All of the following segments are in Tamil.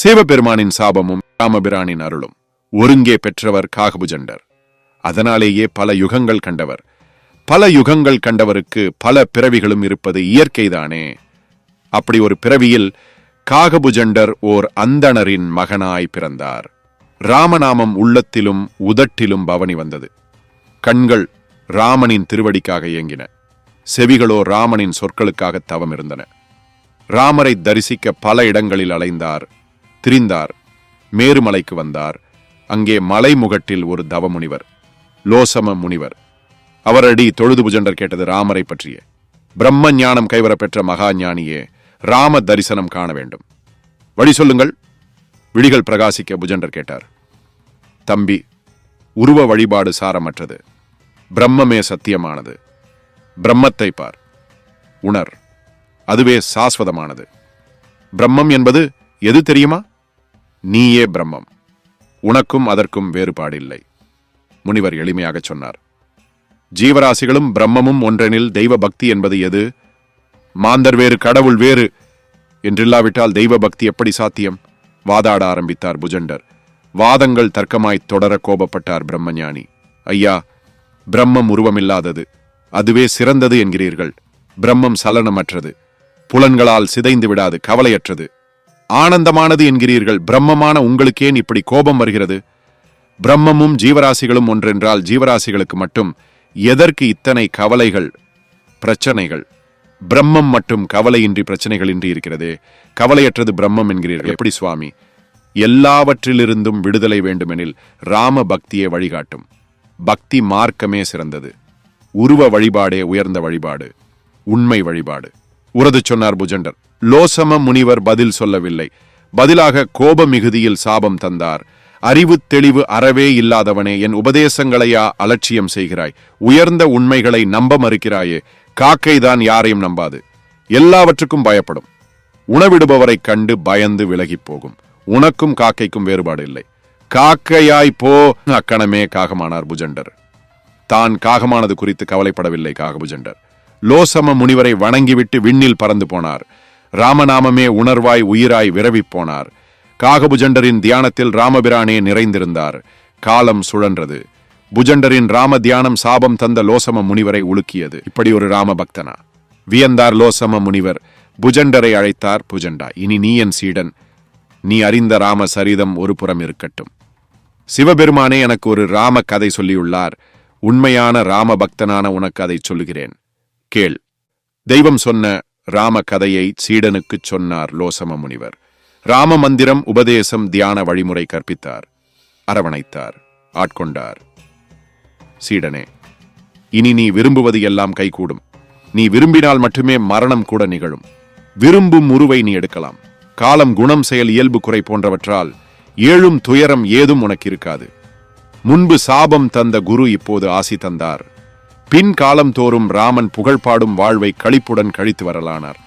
சிவபெருமானின் சாபமும் ராமபிரானின் அருளும் ஒருங்கே பெற்றவர் காகபுஜண்டர். அதனாலேயே பல யுகங்கள் கண்டவர். பல யுகங்கள் கண்டவருக்கு பல பிறவிகளும் இருப்பது இயற்கைதானே. அப்படி ஒரு பிறவியில் காகபுஜண்டர் ஓர் அந்தணரின் மகனாய் பிறந்தார். ராமநாமம் உள்ளத்திலும் உதட்டிலும் பவனி வந்தது. கண்கள் ராமனின் திருவடிக்காக இயங்கின. செவிகளோ ராமனின் சொற்களுக்காக தவம் இருந்தன ராமரை தரிசிக்க பல இடங்களில் அலைந்தார் திரிந்தார். மேருமலைக்கு வந்தார். அங்கே மலை முகட்டில் ஒரு தவ முனிவர் லோசம முனிவர். அவரடி தொழுது புஜண்டர் கேட்டது ராமரை பற்றிய பிரம்ம ஞானம் கைவரப்பெற்ற மகா ஞானியே ராம தரிசனம் காண வேண்டும். வழி சொல்லுங்கள். விழிகள் பிரகாசிக்க புஜண்டர் கேட்டார். தம்பி உருவ வழிபாடு சாரமற்றது. பிரம்மமே சத்தியமானது. பிரம்மத்தை பார். உணர். அதுவே சாஸ்வதமானது. பிரம்மம் என்பது எது தெரியுமா? நீயே பிரம்மம். உனக்கும் அதற்கும் வேறுபாடில்லை. முனிவர் எளிமையாகச் சொன்னார். ஜீவராசிகளும் பிரம்மமும் ஒன்றெனில் தெய்வ பக்தி என்பது எது? மாந்தர் வேறு கடவுள் வேறு என்றில்லாவிட்டால் தெய்வ பக்தி எப்படி சாத்தியம்? வாதாட ஆரம்பித்தார் புஜண்டர். வாதங்கள் தர்க்கமாய் தொடர கோபப்பட்டார் பிரம்மஞானி. ஐயா பிரம்மம் உருவமில்லாதது. அதுவே சிறந்தது என்கிறீர்கள். பிரம்மம் சலனமற்றது. புலன்களால் சிதைந்து விடாது கவலையற்றது. ஆனந்தமானது என்கிறீர்கள். பிரம்மமான உங்களுக்கேன் இப்படி கோபம் வருகிறது. பிரம்மமும் ஜீவராசிகளும் ஒன்றென்றால் ஜீவராசிகளுக்கு மட்டும் எதற்கு இத்தனை கவலைகள் பிரச்சனைகள்? பிரம்மம் மட்டும் கவலையின்றி பிரச்சனைகளின்றி இருக்கிறதே. கவலையற்றது பிரம்மம் என்கிறீர்கள். எப்படி சுவாமி? எல்லாவற்றிலிருந்தும் விடுதலை வேண்டுமெனில் ராம பக்தியை வழிகாட்டும். பக்தி மார்க்கமே சிறந்தது. உருவ வழிபாடே உயர்ந்த வழிபாடு. உண்மை வழிபாடு. உரது சொன்னார் புஜண்டர். லோசம முனிவர் பதில் சொல்லவில்லை. பதிலாக கோப மிகுதியில் சாபம் தந்தார். அறிவு தெளிவு அறவே இல்லாதவனே என் உபதேசங்களையா அலட்சியம் செய்கிறாய். உயர்ந்த உண்மைகளை நம்ப மறுக்கிறாயே காக்கைதான் யாரையும் நம்பாது. எல்லாவற்றுக்கும் பயப்படும். உணவிடுபவரைக் கண்டு பயந்து விலகிப் போகும். உனக்கும் காக்கைக்கும் வேறுபாடு இல்லை. காக்கையாய் போ. அக்கணமே காகமானார் புஜண்டர். தான் காகமானது குறித்து கவலைப்படவில்லை காகபுஜண்டர் லோசம முனிவரை வணங்கிவிட்டு விண்ணில் பறந்து போனார். ராமநாமமே உணர்வாய் உயிராய் விரவிப் போனார். காகபுஜண்டரின் தியானத்தில் ராமபிரானே நிறைந்திருந்தார். காலம் சுழன்றது. புஜண்டரின் ராம தியானம் சாபம் தந்த லோசம முனிவரை உலுக்கியது. இப்படி ஒரு ராம பக்தனா வியந்தார் லோசம முனிவர். புஜண்டரை அழைத்தார் புஜண்டா இனி நீ என் சீடன். நீ அறிந்த ராம சரிதம் ஒரு புறம் இருக்கட்டும். சிவபெருமானே எனக்கு ஒரு ராம கதை சொல்லியுள்ளார். உண்மையான ராம பக்தனான உனக்கு அதை சொல்லுகிறேன். கேள். தெய்வம் சொன்ன ராம கதையை சீடனுக்குச் சொன்னார் லோசம முனிவர் ராம மந்திரம் உபதேசம் தியான வழிமுறை கற்பித்தார். அரவணைத்தார் ஆட்கொண்டார். சீடனே இனி நீ விரும்புவது எல்லாம் கைகூடும். நீ விரும்பினால் மட்டுமே மரணம் கூட நிகழும். விரும்பும் உருவை நீ எடுக்கலாம். காலம் குணம் செயல் இயல்பு குறை போன்றவற்றால் ஏழும் துயரம் ஏதும் உனக்கு இருக்காது முன்பு சாபம் தந்த குரு இப்போது ஆசி தந்தார். பின் காலம் தோறும் ராமன் புகழ்பாடும் வாழ்வை கழிப்புடன் கழித்து வரலானார்.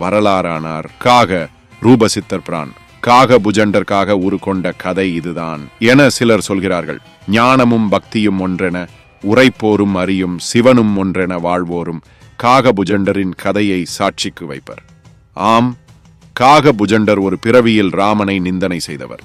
வரலாறானார். காக ரூபசித்தர் பிரான். காக புஜண்டர்காக உரு கொண்ட கதை இதுதான் என சிலர் சொல்கிறார்கள். ஞானமும் பக்தியும் ஒன்றென உரைப்போரும் அறியும் சிவனும் ஒன்றென வாழ்வோரும் காக புஜண்டரின் கதையை சாட்சிக்கு வைப்பர். ஆம் காக புஜண்டர் ஒரு பிறவியில் ராமனை நிந்தனை செய்தவர்.